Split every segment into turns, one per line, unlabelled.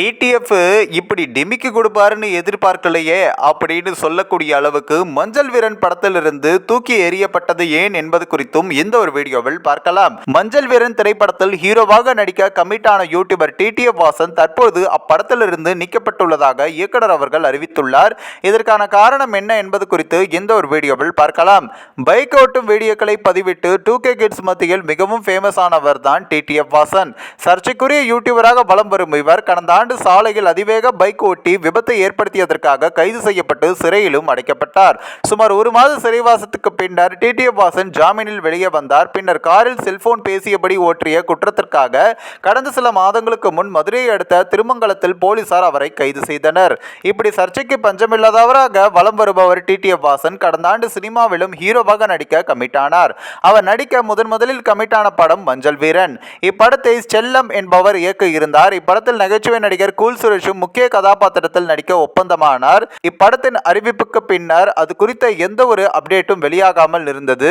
TTF இப்படி டிமிக்கி கொடுப்பாருன்னு எதிர்பார்க்கலையே அப்படின்னு சொல்லக்கூடிய அளவுக்கு மஞ்சள் வீரன் படத்திலிருந்து தூக்கி எறியப்பட்டது ஏன் என்பது குறித்தும் இந்த ஒரு வீடியோவில் பார்க்கலாம். மஞ்சள் வீரன் திரைப்படத்தில் ஹீரோவாக நடிக்க கமிட்டான யூடியூபர் டிடிஎஃப் வாசன் தற்போது அப்படத்திலிருந்து நீக்கப்பட்டுள்ளதாக இயக்குனர் அவர்கள் அறிவித்துள்ளார். இதற்கான காரணம் என்ன என்பது குறித்து இந்த ஒரு வீடியோவில் பார்க்கலாம். பைக் ஓட்டும் வீடியோக்களை பதிவிட்டு டூ கே கிட்ஸ் மத்தியில் மிகவும் ஃபேமஸ் ஆனவர் தான் டிடிஎஃப் வாசன். சர்ச்சைக்குரிய யூடியூபராக வலம் வரும் இவர் கடந்த ஆண்டு சாலையில் அதிவேக பைக் ஓட்டி விபத்தை ஏற்படுத்தியதற்காக கைது செய்யப்பட்டு சிறையிலும் அடைக்கப்பட்டார். சுமார் ஒரு மாத சிறைவாசத்துக்கு பின்னர் டிடிஎஃப் வாசன் ஜாமீனில் வெளியே வந்தார். பின்னர் காரில் செல்போன் பேசியபடி ஓற்றிய குற்றத்திற்காக கடந்த சில மாதங்களுக்கு முன் மதுரையை அடுத்த திருமங்கலத்தில் போலீசார் அவரை கைது செய்தனர். இப்படி சர்ச்சைக்கு பஞ்சமில்லாதவராக வலம் வருபவர் டிடிஎஃப் வாசன் கடந்த ஆண்டு சினிமாவிலும் ஹீரோவாக நடிக்க கமிட் ஆனார். அவர் நடிக்க முதன் முதலில் கமிட் ஆன படம் மஞ்சள் வீரன். இப்படத்தை செல்லம் என்பவர் இயக்க இருந்தார். இப்படத்தில் நகைச்சுவை நடிகர் கூல் சுரேஷும் முக்கிய கதாபாத்திரத்தில் நடிக்க ஒப்பந்தமானார். இப்படத்தின் அறிவிப்புக்கு பின்னர் அது குறித்த எந்த ஒரு அப்டேட்டும் வெளியாகாமல் இருந்தது.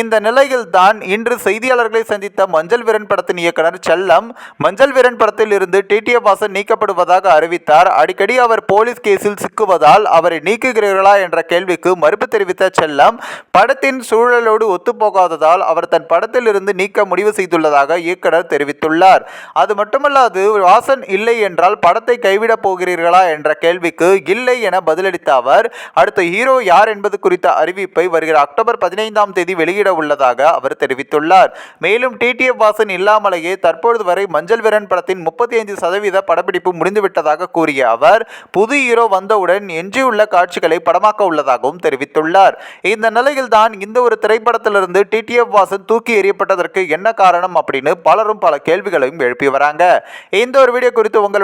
இந்த நிலையில் தான் இன்று செய்தியாளர்களை சந்தித்த மஞ்சள் வீரன் படத்தின் இயக்குனர் செல்லம் மஞ்சள் வீரன் படத்தில் இருந்து டிடிஎஃப் வாசன் நீக்கப்படுவதாக அறிவித்தார். அடிக்கடி அவர் போலீஸ் கேஸில் சிக்குவதால் அவரை நீக்குகிறீர்களா என்ற கேள்விக்கு மறுப்பு தெரிவித்த செல்லம் படத்தின் சூழலோடு ஒத்துப்போகாததால் அவர் தன் படத்தில் இருந்து நீக்க முடிவு செய்துள்ளதாக இயக்குனர் தெரிவித்துள்ளார். அது மட்டுமல்லாது வாசன் இல்லை என்று என்றால் படத்தை கைவிடப் போகிறீர்களா என்ற கேள்விக்கு இல்லை என பதிலளித்த அவர் அடுத்த ஹீரோ யார் என்பது குறித்த அறிவிப்பை வருகிற அக்டோபர் பதினைந்தாம் தேதி வெளியிட உள்ளதாக அவர் தெரிவித்துள்ளார். மேலும் டிடிஎஃப் வாசன் இல்லாமலேயே தற்பொழுது வரை மஞ்சள் விரன் படத்தின் முப்பத்தி ஐந்து சதவீத படப்பிடிப்பு முடிந்துவிட்டதாக கூறிய அவர் புது ஹீரோ வந்தவுடன் எஞ்சியுள்ள காட்சிகளை படமாக்க உள்ளதாகவும் தெரிவித்துள்ளார். இந்த நிலையில் தான் இந்த ஒரு திரைப்படத்திலிருந்து டிடிஎஃப் வாசன் தூக்கி எறியப்பட்டதற்கு என்ன காரணம் அப்படின்னு பலரும் பல கேள்விகளையும் எழுப்பி வராங்க. இந்த ஒரு வீடியோ குறித்து உங்களுடைய